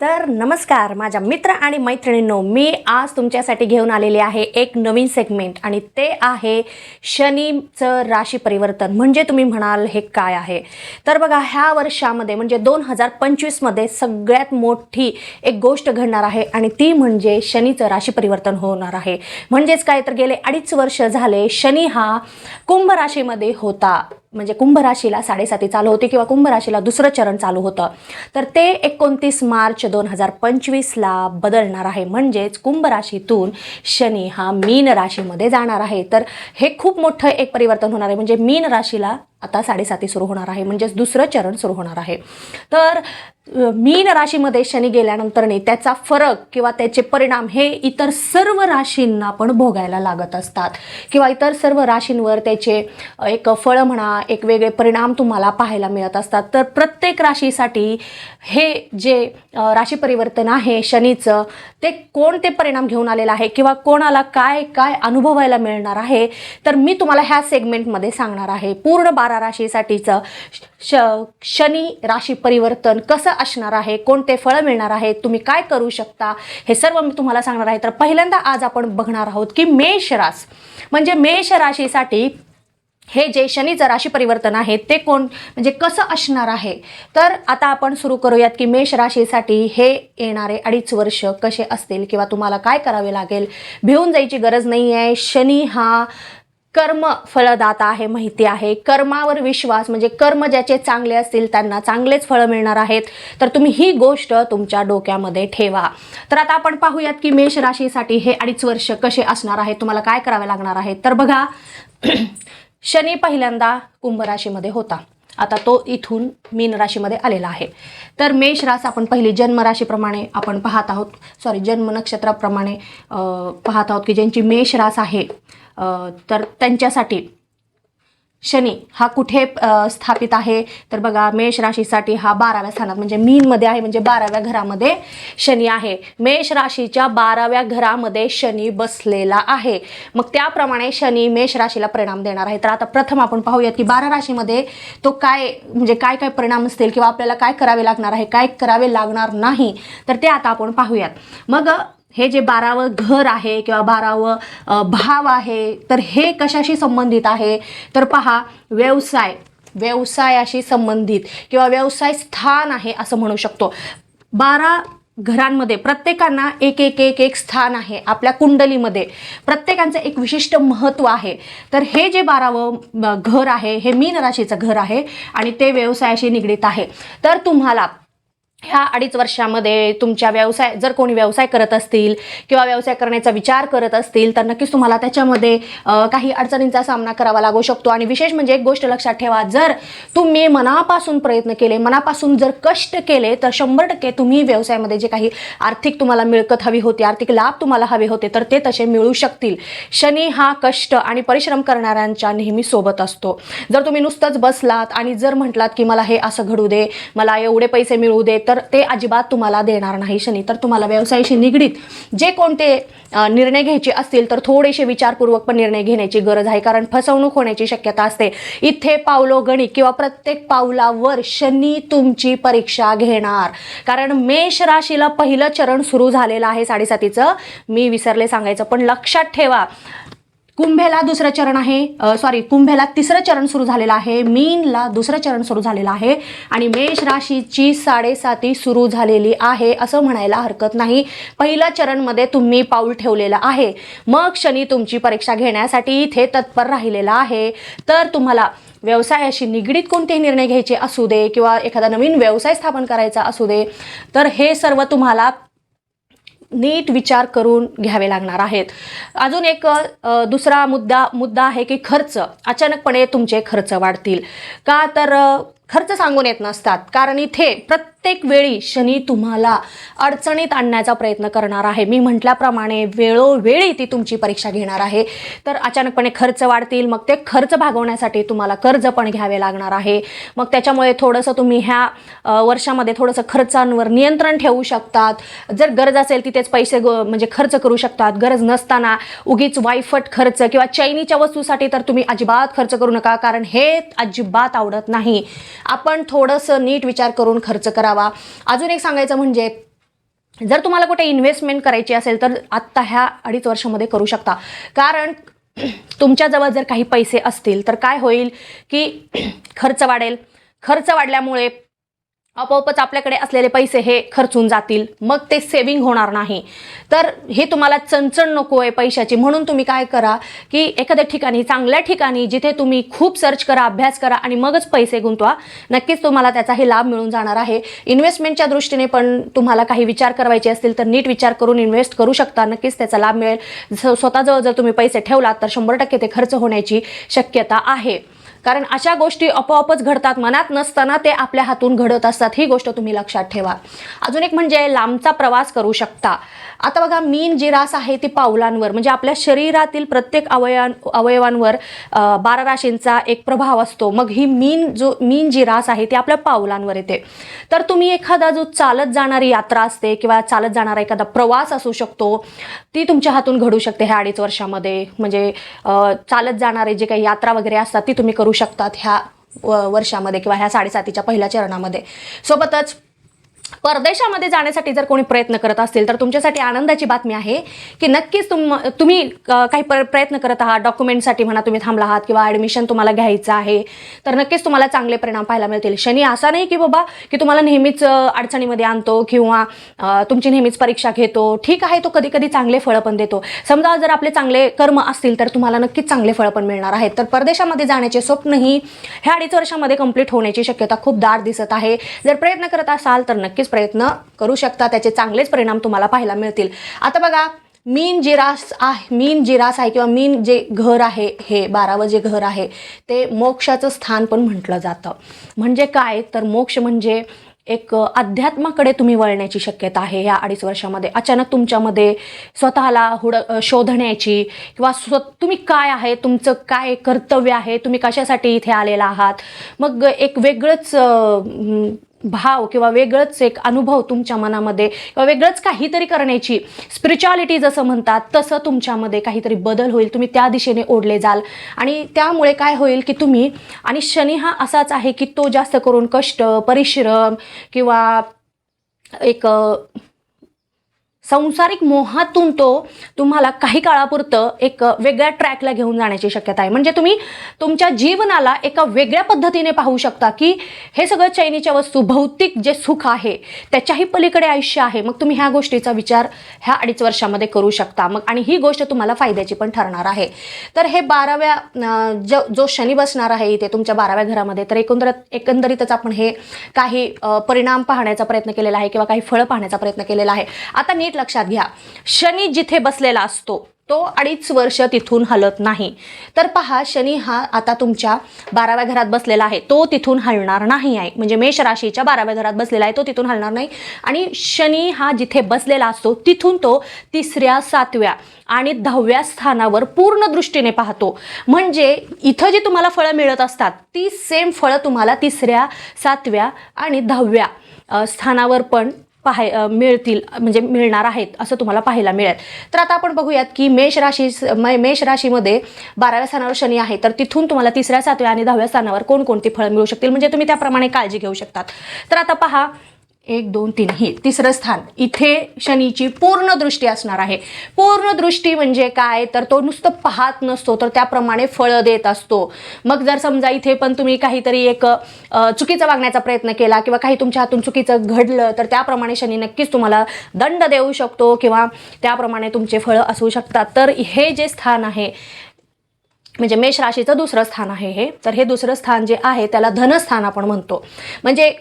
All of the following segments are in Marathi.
तर नमस्कार माझ्या मित्र आणि मैत्रिणींनो मी आज तुमच्यासाठी घेऊन आलेले आहे एक नवीन सेगमेंट आणि ते आहे शनीचं राशी परिवर्तन. म्हणजे तुम्ही म्हणाल हे काय आहे? तर बघा ह्या वर्षामध्ये म्हणजे दोन हजार पंचवीसमध्ये सगळ्यात मोठी एक गोष्ट घडणार आहे आणि ती म्हणजे शनीचं राशी परिवर्तन होणार आहे. म्हणजेच काय? तर गेले अडीच वर्ष झाले शनी हा कुंभ राशीमध्ये होता. म्हणजे कुंभराशीला साडेसाती चालू होती किंवा कुंभराशीला दुसरं चरण चालू होतं. तर ते एकोणतीस मार्च दोन हजार पंचवीसला बदलणार आहे. म्हणजेच कुंभराशीतून शनी हा मीन राशीमध्ये जाणार आहे. तर हे खूप मोठं एक परिवर्तन होणार आहे. म्हणजे मीन राशीला आता साडेसाती सुरू होणार आहे म्हणजेच दुसरं चरण सुरू होणार आहे. तर मीन राशीमध्ये शनी गेल्यानंतरने त्याचा फरक किंवा त्याचे परिणाम हे इतर सर्व राशींना पण भोगायला लागत असतात. किंवा इतर सर्व राशींवर त्याचे एक फळं म्हणा एक वेगळे परिणाम तुम्हाला पाहायला मिळत असतात. तर प्रत्येक राशीसाठी हे जे राशी परिवर्तन आहे शनीचं ते कोणते परिणाम घेऊन आलेलं आहे किंवा कोणाला काय काय अनुभवायला मिळणार आहे तर मी तुम्हाला ह्या सेगमेंटमध्ये सांगणार आहे. पूर्ण बार राशीसाठीचं श शनी राशी परिवर्तन कसं असणार आहे? कोणते फळं मिळणार आहे? तुम्ही काय करू शकता? हे सर्व मी तुम्हाला सांगणार आहे. तर पहिल्यांदा आज आपण बघणार आहोत की मेष रास म्हणजे मेष राशीसाठी हे जे शनीचं राशी परिवर्तन आहे ते कोण म्हणजे कसं असणार आहे? तर आता आपण सुरू करूयात की मेष राशीसाठी हे येणारे अडीच वर्ष कसे असतील किंवा तुम्हाला काय करावे लागेल? भिवून जायची गरज नाही आहे शनी हा कर्म फळदाता आहे माहिती आहे. कर्मावर विश्वास म्हणजे कर्म ज्याचे चांगले असतील त्यांना चांगलेच फळं मिळणार आहेत. तर तुम्ही ही गोष्ट तुमच्या डोक्यामध्ये ठेवा. तर आता आपण पाहूयात की मेष राशीसाठी हे अडीच वर्ष कसे असणार आहे तुम्हाला काय करावे लागणार आहे तर बघा शनी पहिल्यांदा कुंभ राशीमध्ये होता. आता तो इथून मीन राशीमध्ये आलेला आहे. तर मेष रास आपण पहिली जन्म राशीप्रमाणे आपण पाहत आहोत. सॉरी जन्म नक्षत्राप्रमाणे पाहत आहोत की ज्यांची मेष रास आहे तर त्यांच्यासाठी. शनी हा कुठे स्थापित आहे? तर बघा मेष राशीसाठी हा बाराव्या स्थानात म्हणजे मीनमध्ये आहे म्हणजे बाराव्या घरामध्ये शनी आहे. मेष राशीच्या बाराव्या घरामध्ये शनी बसलेला आहे. मग त्याप्रमाणे शनी मेष राशीला परिणाम देणार आहे. तर आता प्रथम आपण पाहूयात की बारा राशीमध्ये तो काय म्हणजे काय काय परिणाम असतील किंवा आपल्याला काय करावे लागणार आहे काय करावे लागणार नाही. तर ते आता आपण पाहूयात. मग हे जे बारावं घर आहे किंवा बारावं भाव आहे तर हे कशाशी संबंधित आहे? तर पहा व्यवसाय व्यवसायाशी संबंधित किंवा व्यवसाय स्थान आहे असं म्हणू शकतो. बारा घरांमध्ये प्रत्येकांना एक एक एक एक स्थान आहे आपल्या कुंडलीमध्ये. प्रत्येकांचं एक विशिष्ट महत्त्व आहे. तर हे जे बारावं घर आहे हे मीन राशीचं घर आहे आणि ते व्यवसायाशी निगडीत आहे. तर तुम्हाला ह्या अडीच वर्षामध्ये तुमच्या व्यवसाय जर कोणी व्यवसाय करत असतील किंवा व्यवसाय करण्याचा विचार करत असतील तर नक्कीच तुम्हाला त्याच्यामध्ये काही अडचणींचा सामना करावा लागू शकतो. आणि विशेष म्हणजे एक गोष्ट लक्षात ठेवा जर तुम्ही मनापासून प्रयत्न केले मनापासून जर कष्ट केले तर शंभर टक्के तुम्ही व्यवसायामध्ये जे काही आर्थिक तुम्हाला मिळकत हवी होती आर्थिक लाभ तुम्हाला हवे होते तर ते तसे मिळू शकतील. शनी हा कष्ट आणि परिश्रम करणाऱ्यांच्या नेहमी सोबत असतो. जर तुम्ही नुसतंच बसलात आणि जर म्हटलात की मला हे असं घडू दे मला एवढे पैसे मिळू दे तर ते अजिबात तुम्हाला देणार नाही शनी. तर तुम्हाला व्यवसायाशी निगडीत जे कोणते निर्णय घ्यायचे असतील तर थोडेसे विचारपूर्वक पण निर्णय घेण्याची गरज आहे. कारण फसवणूक होण्याची शक्यता असते. इथे पावलोगणिक किंवा प्रत्येक पावलावर शनी तुमची परीक्षा घेणार. कारण मेष राशीला पहिलं चरण सुरू झालेलं आहे साडेसातीचं. मी विसरले सांगायचं पण लक्षात ठेवा. कुंभेला दुसरं चरण आहे. सॉरी कुंभेला तिसरं चरण सुरू झालेलं आहे. मीनला दुसरं चरण सुरू झालेलं आहे. आणि मेष राशीची साडेसाती सुरू झालेली आहे असं म्हणायला हरकत नाही. पहिल्या चरणमध्ये तुम्ही पाऊल ठेवलेलं आहे. मग शनी तुमची परीक्षा घेण्यासाठी इथे तत्पर राहिलेला आहे. तर तुम्हाला व्यवसायाशी निगडीत कोणतेही निर्णय घ्यायचे असू दे किंवा एखादा नवीन व्यवसाय स्थापन करायचा असू दे तर हे सर्व तुम्हाला नीट विचार करून घ्यावे लागणार आहेत. अजून एक दुसरा मुद्दा मुद्दा आहे की खर्च. अचानकपणे तुमचे खर्च वाढतील. का तर खर्च सांगून येत नसतात. कारण इथे प्रत्येक प्रत्येक वेळी शनी तुम्हाला अडचणीत आणण्याचा प्रयत्न करणार आहे. मी म्हटल्याप्रमाणे वेळोवेळी ती तुमची परीक्षा घेणार आहे. तर अचानकपणे खर्च वाढतील मग ते खर्च भागवण्यासाठी तुम्हाला कर्ज पण घ्यावे लागणार आहे. मग त्याच्यामुळे थोडंसं तुम्ही ह्या वर्षामध्ये थोडंसं खर्चांवर नियंत्रण ठेवू शकतात. जर गरज असेल तिथेच पैसे ग- म्हणजे खर्च करू शकतात. गरज नसताना उगीच वायफट खर्च किंवा चैनीच्या वस्तूसाठी तर तुम्ही अजिबात खर्च करू नका कारण हे अजिबात आवडत नाही. आपण थोडंसं नीट विचार करून खर्च करा. करावा. अजून एक सांगायचं म्हणजे जर तुम्हाला कुठे इन्व्हेस्टमेंट करायची असेल तर आत्ता ह्या अडीच वर्षामध्ये करू शकता. कारण तुमच्याजवळ जर काही पैसे असतील तर काय होईल की खर्च वाढेल. खर्च वाढल्यामुळे आपोआपच आपल्याकडे असलेले पैसे हे खर्चून जातील. मग ते सेविंग होणार नाही. तर हे तुम्हाला चणचण नको आहे पैशाची. म्हणून तुम्ही काय करा की एखाद्या ठिकाणी चांगल्या ठिकाणी जिथे तुम्ही खूप सर्च करा अभ्यास करा आणि मगच पैसे गुंतवा नक्कीच तुम्हाला त्याचाही लाभ मिळून जाणार आहे. इन्व्हेस्टमेंटच्या दृष्टीने पण तुम्हाला काही विचार करायचे असतील तर नीट विचार करून इन्व्हेस्ट करू शकता. नक्कीच त्याचा लाभ मिळेल. स्वतःजवळ जर तुम्ही पैसे ठेवलात तर शंभर टक्के ते खर्च होण्याची शक्यता आहे. कारण अशा गोष्टी आपोआपच घडतात. मनात नसताना ते आपल्या हातून घडत असतात. ही गोष्ट तुम्ही लक्षात ठेवा. अजून एक म्हणजे लांबचा प्रवास करू शकता. आता बघा मीन जी रास आहे ती पावलांवर म्हणजे आपल्या शरीरातील प्रत्येक अवयवां अवयवांवर बारा राशींचा एक प्रभाव असतो. मग ही मीन जो मीन जी रास आहे ती आपल्या पावलांवर येते. तर तुम्ही एखादा जो चालत जाणारी यात्रा असते किंवा चालत जाणारा एखादा प्रवास असू शकतो ती तुमच्या हातून घडू शकते ह्या अडीच वर्षामध्ये. म्हणजे चालत जाणारे जे काही यात्रा वगैरे असतात ती तुम्ही करू शकतात ह्या व- वर्षामध्ये किंवा ह्या साडेसातीच्या पहिल्या चरणामध्ये. सोबतच परदेशामध्ये जाण्यासाठी जर कोणी प्रयत्न करत असतील तर तुमच्यासाठी आनंदाची बातमी आहे की नक्कीच तुम तुम्ही काही पर प्रयत्न करत आहात डॉक्युमेंटसाठी म्हणा तुम्ही थांबला आहात किंवा ॲडमिशन तुम्हाला घ्यायचं आहे तर नक्कीच तुम्हाला चांगले परिणाम पाहायला मिळतील. शनी असा नाही की बाबा की तुम्हाला नेहमीच अडचणीमध्ये आणतो किंवा तुमची नेहमीच परीक्षा घेतो. ठीक आहे तो कधी कधी चांगले फळं पण देतो. समजा जर आपले चांगले कर्म असतील तर तुम्हाला नक्कीच चांगले फळं पण मिळणार आहेत. तर परदेशामध्ये जाण्याचे स्वप्नही ह्या अडीच वर्षामध्ये कंप्लीट होण्याची शक्यता खूप दाट दिसत आहे. जर प्रयत्न करत असाल तर नक्की नक्कीच प्रयत्न करू शकता. त्याचे चांगलेच परिणाम तुम्हाला पाहायला मिळतील. आता बघा मीन जिरास आहे मीन जिरास आहे किंवा मीन जे घर आहे हे बारावं जे घर आहे ते मोक्षाचं स्थान पण म्हटलं जातं. म्हणजे काय? तर मोक्ष म्हणजे एक अध्यात्माकडे तुम्ही वळण्याची शक्यता आहे. या अडीच वर्षामध्ये अचानक तुमच्यामध्ये स्वतःला हुड शोधण्याची किंवा स्व तुम्ही काय आहे? तुमचं काय कर्तव्य आहे? तुम्ही कशासाठी इथे आलेला आहात? मग एक वेगळंच भाव किंवा वेगळंच एक अनुभव तुमच्या मनामध्ये किंवा वेगळंच काहीतरी करण्याची स्पिरिच्युअलिटी जसं म्हणतात तसं तुमच्यामध्ये काहीतरी बदल होईल. तुम्ही त्या दिशेने ओढले जाल. आणि त्यामुळे काय होईल की तुम्ही आणि शनी हा असाच आहे की तो जास्त करून कष्ट परिश्रम किंवा एक संसारिक मोहातून तो तुम्हाला काही काळापुरतं एक वेगळ्या ट्रॅकला घेऊन जाण्याची शक्यता आहे. म्हणजे तुम्ही तुमच्या जीवनाला एका वेगळ्या पद्धतीने पाहू शकता की हे सगळं चैनीच्या वस्तू भौतिक जे सुख आहे त्याच्याही पलीकडे आयुष्य आहे. मग तुम्ही ह्या गोष्टीचा विचार ह्या अडीच वर्षामध्ये करू शकता. मग आणि ही गोष्ट तुम्हाला फायद्याची पण ठरणार आहे. तर हे बाराव्या जो जो शनी बसणार आहे इथे तुमच्या बाराव्या घरामध्ये तर एकंदर एकंदरीतच आपण हे काही परिणाम पाहण्याचा प्रयत्न केलेला आहे किंवा काही फळं पाहण्याचा प्रयत्न केलेला आहे. आता नीट लक्षात घ्या. शनी जिथे बसलेला असतो तो अडीच वर्ष तिथून हलत नाही. तर पहा शनी हा आता तुमच्या बाराव्या घरात बसलेला आहे. तो तिथून हलणार नाही आहे. म्हणजे मेष राशीच्या बाराव्या घरात बसलेला आहे तो तिथून हलणार नाही. आणि शनी हा जिथे बसलेला असतो तिथून तो तिसऱ्या सातव्या आणि दहाव्या स्थानावर पूर्ण दृष्टीने पाहतो. म्हणजे इथं जी तुम्हाला फळं मिळत असतात ती सेम फळं तुम्हाला तिसऱ्या सातव्या आणि दहाव्या स्थानावर पण पाहाय मिळतील म्हणजे मिळणार आहेत असं तुम्हाला पाहायला मिळेल. तर आता आपण बघूयात की मेष राशी मेष राशीमध्ये बाराव्या स्थानावर शनी आहे तर तिथून तुम्हाला तिसऱ्या सातव्या आणि दहाव्या स्थानावर कोणकोणती फळं मिळू शकतील? म्हणजे तुम्ही त्याप्रमाणे काळजी घेऊ शकतात. तर आता पहा एक दोन तीन ही तिसरं स्थान. इथे शनीची पूर्ण दृष्टी असणार आहे. पूर्ण दृष्टी म्हणजे काय? तर तो नुसतं पाहत नसतो तर त्याप्रमाणे फळं देत असतो. मग जर समजा इथे पण तुम्ही काहीतरी एक चुकीचं वागण्याचा प्रयत्न केला किंवा काही तुमच्या हातून चुकीचं घडलं तर त्याप्रमाणे शनी नक्कीच तुम्हाला दंड देऊ शकतो किंवा त्याप्रमाणे तुमचे फळं असू शकतात. तर हे जे स्थान आहे म्हणजे मेष राशीचं दुसरं स्थान आहे हे. तर हे दुसरं स्थान जे आहे त्याला धनस्थान आपण म्हणतो. म्हणजे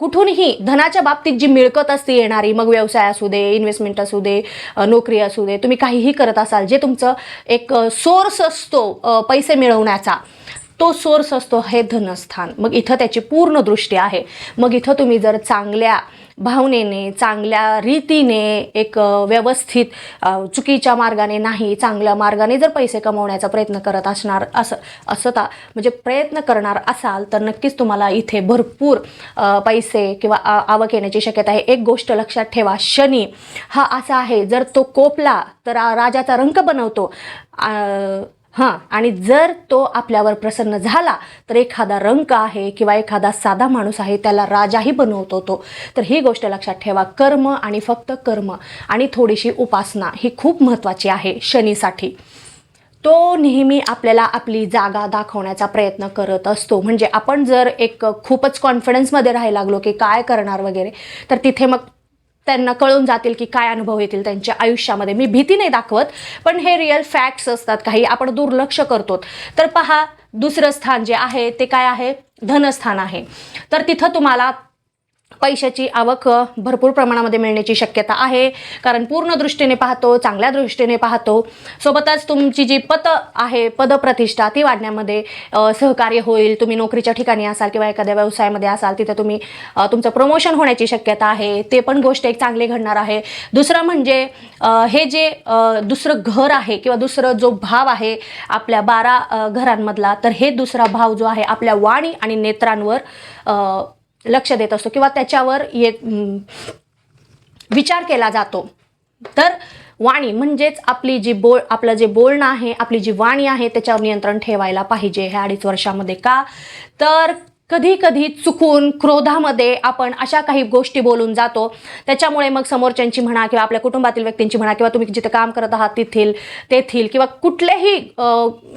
कुठूनही धनाच्या बाबतीत जी मिळकत असते येणारी मग व्यवसाय असू दे इन्व्हेस्टमेंट असू दे नोकरी असू दे तुम्ही काहीही करत असाल जे तुमचं एक सोर्स असतो पैसे मिळवण्याचा तो सोर्स असतो हे धनस्थान. मग इथं त्याची पूर्ण दृष्टी आहे. मग इथं तुम्ही जर चांगल्या भावनेने चांगल्या रीतीने एक व्यवस्थित चुकीच्या मार्गाने नाही चांगल्या मार्गाने जर पैसे कमवण्याचा प्रयत्न करत असणार असं असता म्हणजे प्रयत्न करणार असाल तर नक्कीच तुम्हाला इथे भरपूर पैसे किंवा आ- आवक येण्याची शक्यता आहे. एक गोष्ट लक्षात ठेवा शनी हा असा आहे जर तो कोपला तर राजाचा रंक बनवतो. हां. आणि जर तो आपल्यावर प्रसन्न झाला तर एखादा रंक आहे किंवा एखादा साधा माणूस आहे त्याला राजाही बनवतो तो. तर ही गोष्ट लक्षात ठेवा कर्म आणि फक्त कर्म आणि थोडीशी उपासना ही खूप महत्त्वाची आहे शनीसाठी. तो नेहमी आपल्याला आपली जागा दाखवण्याचा प्रयत्न करत असतो. म्हणजे आपण जर एक खूपच कॉन्फिडन्समध्ये राहायला लागलो की काय करणार वगैरे तर तिथे मग त्यांना कळून जातील की काय अनुभव येतील त्यांच्या आयुष्यामध्ये. मी भीती नाही दाखवत पण हे रिअल फॅक्ट्स असतात काही. आपण दुर्लक्ष करतो. तर पहा दुसरं स्थान जे आहे ते काय आहे? धनस्थान आहे. तर तिथं तुम्हाला पैशाची आवक भरपूर प्रमाणामध्ये मिळण्याची शक्यता आहे. कारण पूर्ण दृष्टीने पाहतो चांगल्या दृष्टीने पाहतो सोबतच तुमची जी पत आहे पदप्रतिष्ठा ती वाढण्यामध्ये सहकार्य होईल. तुम्ही नोकरीच्या ठिकाणी असाल किंवा एखाद्या व्यवसायामध्ये असाल तिथे तुम्ही तुमचं प्रमोशन होण्याची शक्यता आहे. ते पण गोष्ट एक चांगली घडणार आहे. दुसरं म्हणजे हे जे दुसरं घर आहे किंवा दुसरं जो भाव आहे आपल्या बारा घरांमधला तर हे दुसरा भाव जो आहे आपल्या वाणी आणि नेत्रांवर लक्ष देत असतो किंवा त्याच्यावर ये विचार केला जातो. तर वाणी म्हणजेच आपली जी बोल आपलं जे बोलणं आहे आपली जी वाणी आहे त्याच्यावर नियंत्रण ठेवायला पाहिजे ह्या अडीच वर्षामध्ये का? तर कधी कधी चुकून क्रोधामध्ये आपण अशा काही गोष्टी बोलून जातो. त्याच्यामुळे मग समोरच्यांची म्हणा किंवा आपल्या कुटुंबातील व्यक्तींची म्हणा किंवा तुम्ही जिथे काम करत आहात तिथील तेथील किंवा कुठल्याही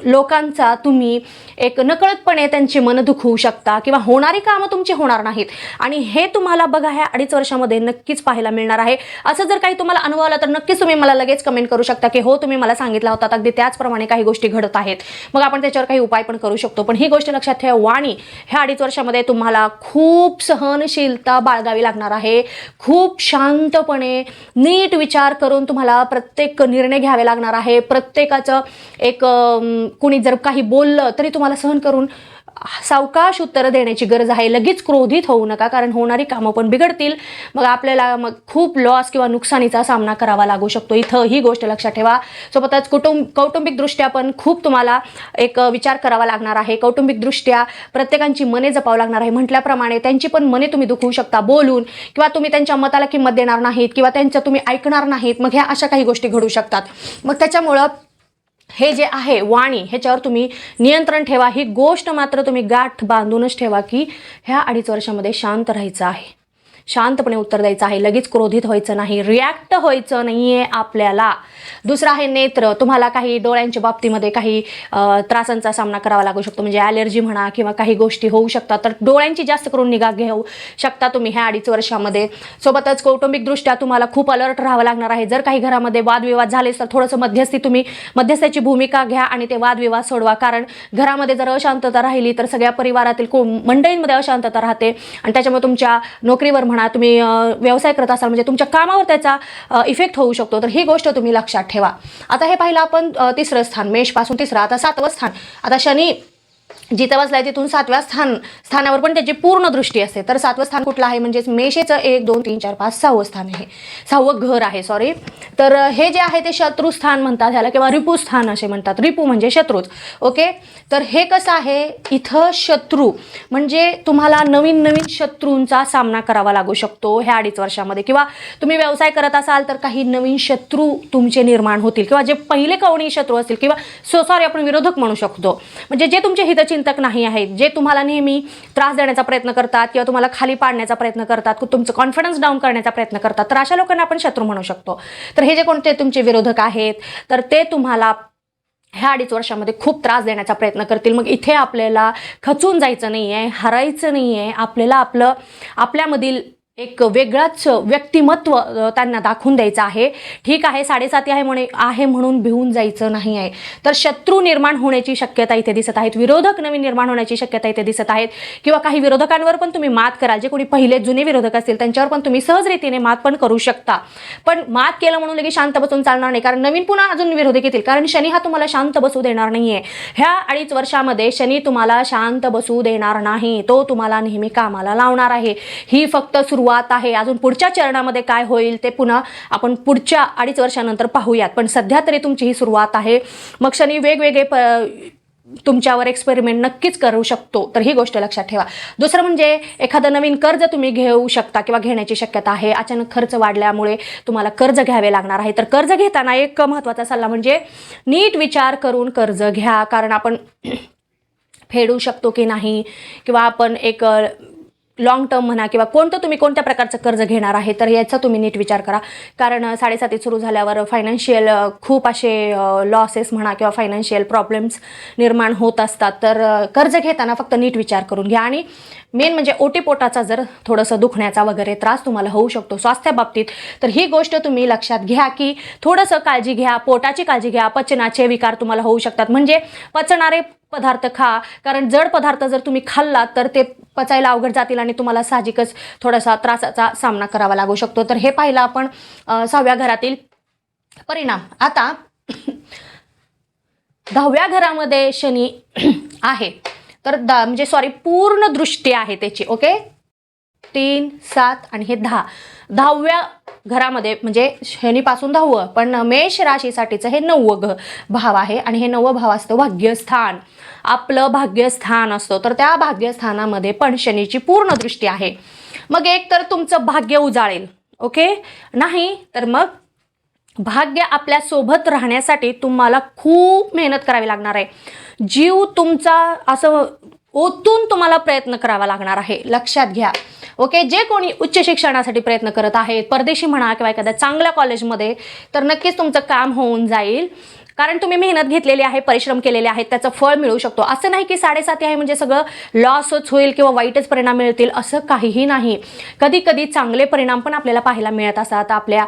लोकांचा तुम्ही एक नकळतपणे त्यांची मन दुखवू शकता किंवा होणारी कामं तुमची होणार नाहीत. आणि हे तुम्हाला बघा ह्या अडीच वर्षामध्ये नक्कीच पाहायला मिळणार आहे. असं जर काही तुम्हाला अनुभव आला तर नक्कीच तुम्ही मला लगेच कमेंट करू शकता की हो तुम्ही मला सांगितला होता. अगदी त्याचप्रमाणे काही गोष्टी घडत आहेत. मग आपण त्याच्यावर काही उपाय पण करू शकतो. पण ही गोष्ट लक्षात ठेवा वाणी ह्या अडीच वर्षामध्ये तुम्हाला खूप सहनशीलता बाळगावी लागणार आहे. खूप शांतपणे नीट विचार करून तुम्हाला प्रत्येक निर्णय घ्यावे लागणार आहे. प्रत्येकाचं एक कुणी जर काही बोललं तरी तुम्हाला सहन करून सावकाश उत्तरं देण्याची गरज आहे. लगेच क्रोधित होऊ नका कारण होणारी कामं पण बिघडतील. मग आपल्याला मग खूप लॉस किंवा नुकसानीचा सामना करावा लागू शकतो. इथं ही गोष्ट लक्षात ठेवा. सोबतच कुटुंब कौटुंबिकदृष्ट्या पण खूप तुम्हाला एक विचार करावा लागणार आहे. कौटुंबिकदृष्ट्या प्रत्येकांची मने जपावं लागणार आहे. म्हटल्याप्रमाणे त्यांची पण मने तुम्ही दुखवू शकता. बोलून किंवा तुम्ही त्यांच्या मताला किंमत देणार नाहीत किंवा त्यांचं तुम्ही ऐकणार नाहीत मग ह्या अशा काही गोष्टी घडू शकतात. मग त्याच्यामुळं हे जे आहे वाणी ह्याच्यावर तुम्ही नियंत्रण ठेवा. ही गोष्ट मात्र तुम्ही गाठ बांधूनच ठेवा की ह्या अडीच वर्षामध्ये शांत राहायचं आहे. शांतपणे उत्तर द्यायचं आहे. लगेच क्रोधित व्हायचं नाही. रिॲक्ट व्हायचं नाही आहे आपल्याला. दुसरं आहे नेत्र. तुम्हाला काही डोळ्यांच्या बाबतीमध्ये काही त्रासांचा सामना करावा लागू शकतो. म्हणजे ॲलर्जी म्हणा किंवा काही गोष्टी होऊ शकतात. तर डोळ्यांची जास्त करून निगा घेऊ शकता तुम्ही ह्या अडीच वर्षामध्ये. सोबतच कौटुंबिकदृष्ट्या तुम्हाला खूप अलर्ट राहावं लागणार आहे. जर काही घरामध्ये वादविवाद झालेच तर थोडंसं मध्यस्थी तुम्ही मध्यस्थाची भूमिका घ्या आणि ते वादविवाद सोडवा. कारण घरामध्ये जर अशांतता राहिली तर सगळ्या परिवारातील को मंडळींमध्ये अशांतता राहते आणि त्याच्यामुळे तुमच्या नोकरीवर म्हणा तुम्ही व्यवसाय करत असाल म्हणजे तुमच्या कामावर त्याचा इफेक्ट होऊ शकतो. तर ही गोष्ट तुम्ही लक्षात ठेवा. आता हे पाहिलं आपण तिसरं स्थान मेषपासून तिसरं आता सातवं स्थान. आता शनी जिथं बसलाय तिथून सातव्या स्थान स्थानावर पण त्याची पूर्ण दृष्टी असते. तर सातवं स्थान कुठलं आहे? म्हणजेच मेषेचं एक दोन तीन चार पाच सहावं स्थान आहे. सहावं घर आहे सॉरी तर हे जे आहे ते शत्रू स्थान म्हणतात ह्याला किंवा रिपू स्थान असे म्हणतात. रिपू म्हणजे शत्रूच. ओके? तर हे कसं आहे? इथं शत्रू म्हणजे तुम्हाला नवीन नवीन शत्रूंचा सामना करावा लागू शकतो ह्या अडीच वर्षामध्ये. किंवा तुम्ही व्यवसाय करत असाल तर काही नवीन शत्रू तुमचे निर्माण होतील. किंवा जे पहिले कवणी शत्रू असतील किंवा सो सॉरी आपण विरोधक म्हणू शकतो. म्हणजे जे तुमचे हितचिंतक नाही आहेत. जे तुम्हाला नेहमी त्रास देण्याचा प्रयत्न करतात किंवा तुम्हाला खाली पाडण्याचा प्रयत्न करतात तुमचं कॉन्फिडन्स डाऊन करण्याचा प्रयत्न करतात तर अशा लोकांना आपण शत्रू म्हणू शकतो. तर हे जे कोणते तुमचे विरोधक आहेत तर ते तुम्हाला ह्या अडीच वर्षामध्ये खूप त्रास देण्याचा प्रयत्न करतील. मग इथे आपल्याला खचून जायचं नाही आहे हरायचं नाही आहे आपल्याला आपलं आपल्यामधील एक वेगळाच व्यक्तिमत्व त्यांना दाखवून द्यायचं आहे. ठीक आहे साडेसाती आहे म्हणे आहे म्हणून भिवून जायचं नाही आहे. तर शत्रू निर्माण होण्याची शक्यता इथे दिसत आहेत. विरोधक नवीन निर्माण होण्याची शक्यता इथे दिसत आहेत. किंवा काही विरोधकांवर पण तुम्ही मात कराल जे कोणी पहिले जुने विरोधक असतील त्यांच्यावर पण तुम्ही सहजरीतीने मात पण करू शकता. पण मात केलं म्हणून लगेच शांत बसून चालणार नाही. कारण नवीन पुन्हा अजून विरोधक येतील. कारण शनी हा तुम्हाला शांत बसू देणार नाहीये. ह्या अडीच वर्षामध्ये शनी तुम्हाला शांत बसू देणार नाही. तो तुम्हाला नेहमी कामाला लावणार आहे. ही फक्त सुरुवात आहे. अजून पुढच्या चरणामध्ये काय होईल ते पुन्हा आपण पुढच्या अडीच वर्षानंतर पाहूयात. पण सध्या तरी तुमची ही सुरुवात आहे. मग शनी वेगवेगळे प तुमच्यावर एक्सपेरिमेंट नक्कीच करू शकतो. तर ही गोष्ट लक्षात ठेवा. दुसरं म्हणजे एखादं नवीन कर्ज तुम्ही घेऊ शकता किंवा घेण्याची शक्यता आहे. अचानक खर्च वाढल्यामुळे तुम्हाला कर्ज घ्यावे लागणार आहे. तर कर्ज घेताना एक महत्त्वाचा सल्ला म्हणजे नीट विचार करून कर्ज घ्या. कारण आपण फेडू शकतो की नाही? किंवा आपण एक लॉंग टर्म म्हणा किंवा कोणतं तुम्ही कोणत्या प्रकारचं कर्ज घेणार आहे तर याचा तुम्ही नीट विचार करा. कारण साडेसातीत साडेसाती सुरू झाल्यावर फायनान्शियल खूप असे लॉसेस म्हणा किंवा फायनान्शियल प्रॉब्लेम्स निर्माण होत असतात. तर कर्ज घेताना फक्त नीट विचार करून घ्या. आणि मेन म्हणजे ओटीपोटाचा जर थोडंसं दुखण्याचा वगैरे त्रास तुम्हाला होऊ शकतो स्वास्थ्याबाबतीत तर ही गोष्ट तुम्ही लक्षात घ्या की थोडंसं काळजी घ्या पोटाची काळजी घ्या पचनाचे विकार तुम्हाला होऊ शकतात. म्हणजे पचणारे पदार्थ खा कारण जड पदार्थ जर तुम्ही खाल्लात तर ते पचायला अवघड जातील आणि तुम्हाला साहजिकच थोडासा त्रासाचा सामना करावा लागू शकतो. तर हे पाहिलं आपण सहाव्या घरातील परिणाम. आता दहाव्या घरामध्ये शनी आहे. तर द म्हणजे सॉरी पूर्ण दृष्टी आहे त्याची ओके तीन सात आणि हे दहा. दहाव्या घरामध्ये म्हणजे शनीपासून दहावं पण मेष राशीसाठीचं हे नववं घ भाव आहे आणि हे नववं भाव असतं भाग्यस्थान. आपलं भाग्यस्थान असतं. तर त्या भाग्यस्थानामध्ये पण शनीची पूर्ण दृष्टी आहे. मग एक तर तुमचं भाग्य उजाळेल ओके? नाही तर मग भाग्य आपल्यासोबत राहण्यासाठी तुम्हाला खूप मेहनत करावी लागणार आहे. जीव तुमचा असं ओतून तुम्हाला प्रयत्न करावा लागणार आहे. लक्षात घ्या. ओके? जे कोणी उच्च शिक्षणासाठी प्रयत्न करत आहेत परदेशी म्हणा किंवा एखाद्या चांगल्या कॉलेजमध्ये तर नक्कीच तुमचं काम होऊन जाईल. कारण तुम्ही मेहनत घेतलेली आहे परिश्रम केलेले आहेत त्याचं फळ मिळू शकतो. असं नाही की साडेसाती आहे म्हणजे सगळं लॉसच होईल किंवा वाईटच परिणाम मिळतील असं काहीही नाही. कधी कधी चांगले परिणाम पण आपल्याला पाहायला मिळत असतात. आपल्या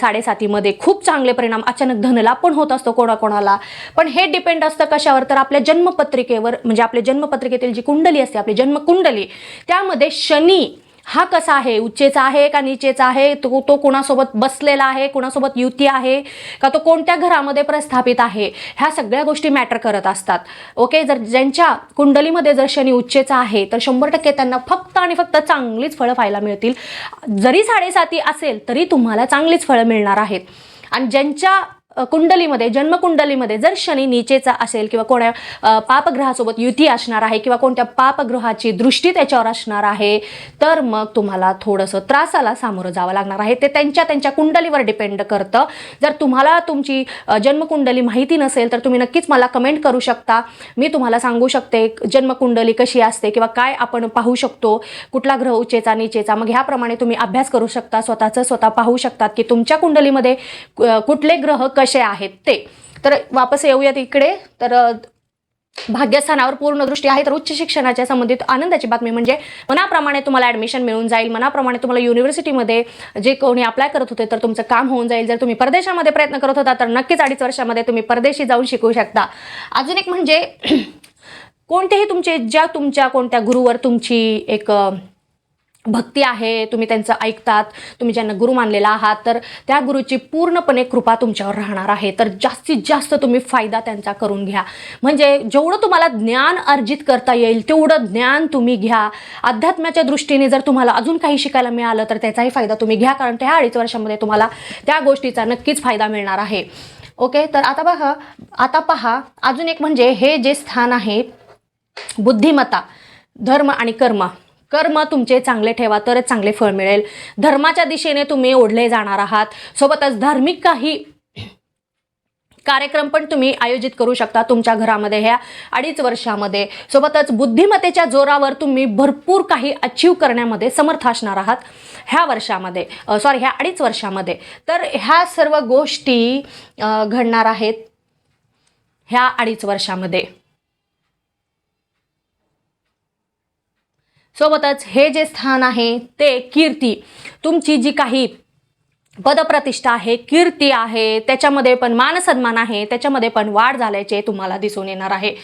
साडेसातीमध्ये खूप चांगले परिणाम अचानक धनला पण होत असतो कोणाकोणाला. पण हे डिपेंड असतं कशावर? तर आपल्या जन्मपत्रिकेवर म्हणजे आपल्या जन्मपत्रिकेतील जी कुंडली असते आपली जन्मकुंडली त्यामध्ये शनी हा कसा आहे? उच्चेचा आहे का नीचेचा आहे? तो तो कोणासोबत बसलेला आहे? कोणासोबत युती आहे? का तो कोणत्या घरामध्ये प्रस्थापित आहे? ह्या सगळ्या गोष्टी मॅटर करत असतात. ओके? जर ज्यांच्या कुंडलीमध्ये जर शनी उच्चेचा आहे तर शंभर टक्के त्यांना फक्त आणि फक्त चांगलीच फळं पाहायला मिळतील. जरी साडेसाती असेल तरी तुम्हाला चांगलीच फळं मिळणार आहेत. आणि ज्यांच्या कुंडलीमध्ये जन्मकुंडलीमध्ये जर शनी नीचेचा असेल किंवा कोण्या पापग्रहासोबत युती असणार आहे किंवा कोणत्या पापग्रहाची दृष्टी त्याच्यावर असणार आहे तर मग तुम्हाला थोडंसं त्रासाला सामोरं जावं लागणार आहे. ते त्यांच्या त्यांच्या कुंडलीवर डिपेंड करतं. जर तुम्हाला तुमची जन्मकुंडली माहिती नसेल तर तुम्ही नक्कीच मला कमेंट करू शकता. मी तुम्हाला सांगू शकते जन्मकुंडली कशी असते किंवा काय आपण पाहू शकतो कुठला ग्रह उच्चेचा नीचेचा. मग ह्याप्रमाणे तुम्ही अभ्यास करू शकता स्वतःचं स्वतः पाहू शकतात की तुमच्या कुंडलीमध्ये कुठले ग्रह कसे आहेत ते. तर वापस येऊयात इकडे. तर भाग्यस्थानावर पूर्ण दृष्टी आहे तर उच्च शिक्षणाच्या संबंधित आनंदाची बातमी म्हणजे मनाप्रमाणे तुम्हाला ॲडमिशन मिळून जाईल मनाप्रमाणे तुम्हाला युनिव्हर्सिटीमध्ये जे कोणी अप्लाय करत होते तर तुमचं काम होऊन जाईल. जर तुम्ही परदेशामध्ये प्रयत्न करत होता तर नक्कीच अडीच वर्षामध्ये तुम्ही परदेशी जाऊन शिकू शकता. अजून एक म्हणजे कोणतेही तुमचे ज्या तुमच्या कोणत्या गुरुवर तुमची एक भक्ती आहे तुम्ही त्यांचं ऐकतात तुम्ही ज्यांना गुरु मानलेला आहात तर त्या गुरुची पूर्णपणे कृपा तुमच्यावर राहणार आहे. तर जास्तीत जास्त तुम्ही फायदा त्यांचा करून घ्या. म्हणजे जेवढं तुम्हाला ज्ञान अर्जित करता येईल तेवढं ज्ञान तुम्ही घ्या. अध्यात्माच्या दृष्टीने जर तुम्हाला अजून काही शिकायला मिळालं तर त्याचाही फायदा तुम्ही घ्या कारण त्या अडीच वर्षामध्ये तुम्हाला त्या गोष्टीचा नक्कीच फायदा मिळणार आहे. ओके? तर आता बघा आता पहा अजून एक म्हणजे हे जे स्थान आहे बुद्धिमत्ता धर्म आणि कर्म. कर्म तुमचे चांगले ठेवा तरच चांगले फळ मिळेल. धर्माच्या दिशेने तुम्ही ओढले जाणार आहात. सोबतच धार्मिक काही कार्यक्रम पण तुम्ही आयोजित करू शकता तुमच्या घरामध्ये ह्या अडीच वर्षामध्ये. सोबतच बुद्धिमत्तेच्या जोरावर तुम्ही भरपूर काही अचीव करण्यामध्ये समर्थ असणार आहात ह्या वर्षामध्ये. सॉरी ह्या अडीच वर्षामध्ये. तर ह्या सर्व गोष्टी घडणार आहेत ह्या अडीच वर्षामध्ये. सोबतच हे जे स्थान आहे ते कीर्ती. तुमची जी काही पदप्रतिष्ठा आहे कीर्ती आहे त्याच्यामध्ये पण मानसन्मान आहे त्याच्यामध्ये पण वाढ झाल्याचे तुम्हाला दिसून येणार आहे.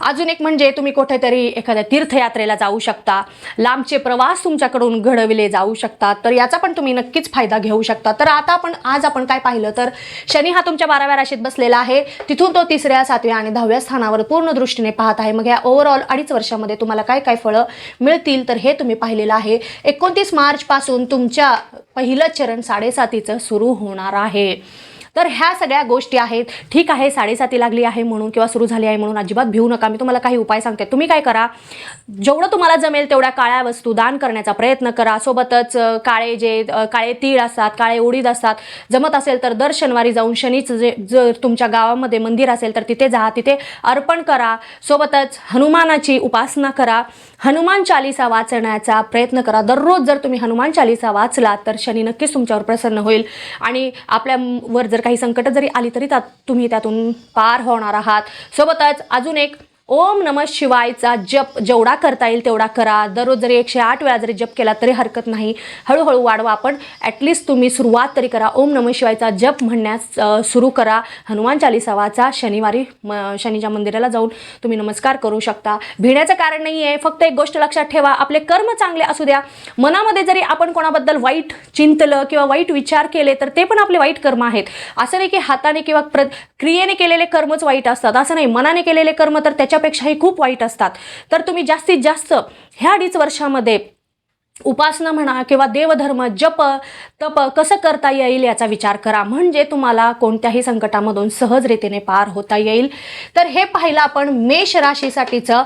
अजून एक म्हणजे तुम्ही कुठेतरी एखाद्या तीर्थयात्रेला जाऊ शकता लांबचे प्रवास तुमच्याकडून घडविले जाऊ शकतात तर याचा पण तुम्ही नक्कीच फायदा घेऊ शकता. तर आता आपण आज आपण काय पाहिलं तर शनी हा तुमच्या बाराव्या राशीत बसलेला आहे. तिथून तो तिसऱ्या सातव्या आणि दहाव्या स्थानावर पूर्ण दृष्टीने पाहत आहे. मग या ओव्हरऑल अडीच वर्षामध्ये तुम्हाला काय काय फळं मिळतील तर हे तुम्ही पाहिलेलं आहे. एकोणतीस मार्चपासून तुमच्या पहिलं चरण साडेसाती सुरू होणार आहे. तर ह्या सगळ्या गोष्टी आहेत. ठीक आहे साडेसाती लागली आहे म्हणून किंवा सुरू झाली आहे म्हणून अजिबात भिवू नका. मी तुम्हाला काही उपाय सांगते. तुम्ही काय करा जेवढं तुम्हाला जमेल तेवढ्या काळ्या वस्तू दान करण्याचा प्रयत्न करा. सोबतच काळे जे काळे तीळ असतात काळे उडीद असतात जमत असेल तर दर शनिवारी जाऊन शनीचं जे जर तुमच्या गावामध्ये मंदिर असेल तर तिथे जा तिथे अर्पण करा. सोबतच हनुमानाची उपासना करा. हनुमान चालिसा वाचण्याचा प्रयत्न करा. दररोज जर तुम्ही हनुमान चालिसा वाचला तर शनी नक्कीच तुमच्यावर प्रसन्न होईल. आणि आपल्यावर जर काही संकट जरी आली तरी त्यात तुम्ही त्यातून पार होणार आहात. सोबतच अजून एक ओम नम शिवायचा जप जेवढा करता येईल तेवढा करा. दररोज जरी एकशे आठ वेळा जरी जप केला तरी हरकत नाही. हळूहळू वाढवा आपण. ॲटलिस्ट तुम्ही सुरुवात तरी करा. ओम नम शिवायचा जप म्हणण्यास सुरू करा. हनुमान चालिसा वाचा. शनिवारी म शनीच्या मंदिराला जाऊन तुम्ही नमस्कार करू शकता. भिण्याचं कारण नाही आहे फक्त एक गोष्ट लक्षात ठेवा. आपले कर्म चांगले असू द्या. मनामध्ये जरी आपण कोणाबद्दल वाईट चिंतलं किंवा वाईट विचार केले तर ते पण आपले वाईट कर्म आहेत. असं नाही की हाताने किंवा प्र क्रियेने केलेले कर्मच वाईट असतात. असं नाही. मनाने केलेले कर्म तर त्याच्या त्याच्यापेक्षाही खूप वाईट असतात. तर तुम्ही जास्तीत जास्त ह्या अडीच वर्षामध्ये उपासना म्हणा किंवा देवधर्म जप तप कसं करता येईल याचा विचार करा. म्हणजे तुम्हाला कोणत्याही संकटामधून सहजरीतीने पार होता येईल. तर हे पाहिलं आपण मेष राशीसाठीचं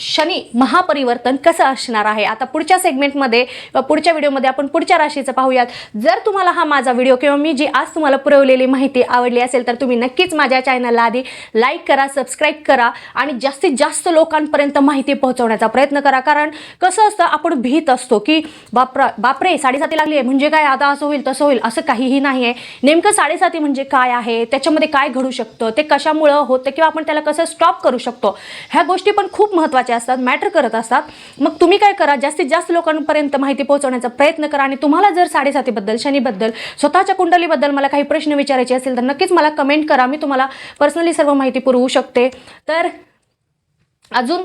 शनी महापरिवर्तन कसं असणार आहे? आता पुढच्या सेगमेंटमध्ये पुढच्या व्हिडिओमध्ये आपण पुढच्या राशीचं पाहूयात. जर तुम्हाला हा माझा व्हिडिओ किंवा मी जी आज तुम्हाला पुरवलेली माहिती आवडली असेल तर तुम्ही नक्कीच माझ्या चॅनलला आधी लाईक करा सबस्क्राईब करा आणि जास्तीत जास्त लोकांपर्यंत माहिती पोहोचवण्याचा प्रयत्न करा. कारण कसं असतं आपण भीत असतो की बापरा बापरे साडेसाती लागली आहे म्हणजे काय आता असं होईल तसं होईल असं काहीही नाही आहे नेमकं साडेसाती म्हणजे काय आहे त्याच्यामध्ये काय घडू शकतं ते कशामुळं होतं किंवा आपण त्याला कसं स्टॉप करू शकतो ह्या गोष्टी पण खूप महत्त्वाच्या असतात मॅटर करत असतात. मग तुम्ही काय करा जास्तीत जास्त लोकांपर्यंत माहिती पोहोचवण्याचा प्रयत्न करा आणि तुम्हाला जर साडेसातीबद्दल शनीबद्दल स्वतःच्या कुंडलीबद्दल मला काही प्रश्न विचारायचे असेल तर नक्कीच मला कमेंट करा मी तुम्हाला पर्सनली सर्व माहिती पुरवू शकते. तर अजून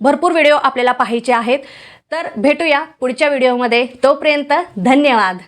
भरपूर व्हिडिओ आपल्याला पाहायचे आहेत. तर भेटूया पुढच्या व्हिडिओमध्ये. तोपर्यंत धन्यवाद.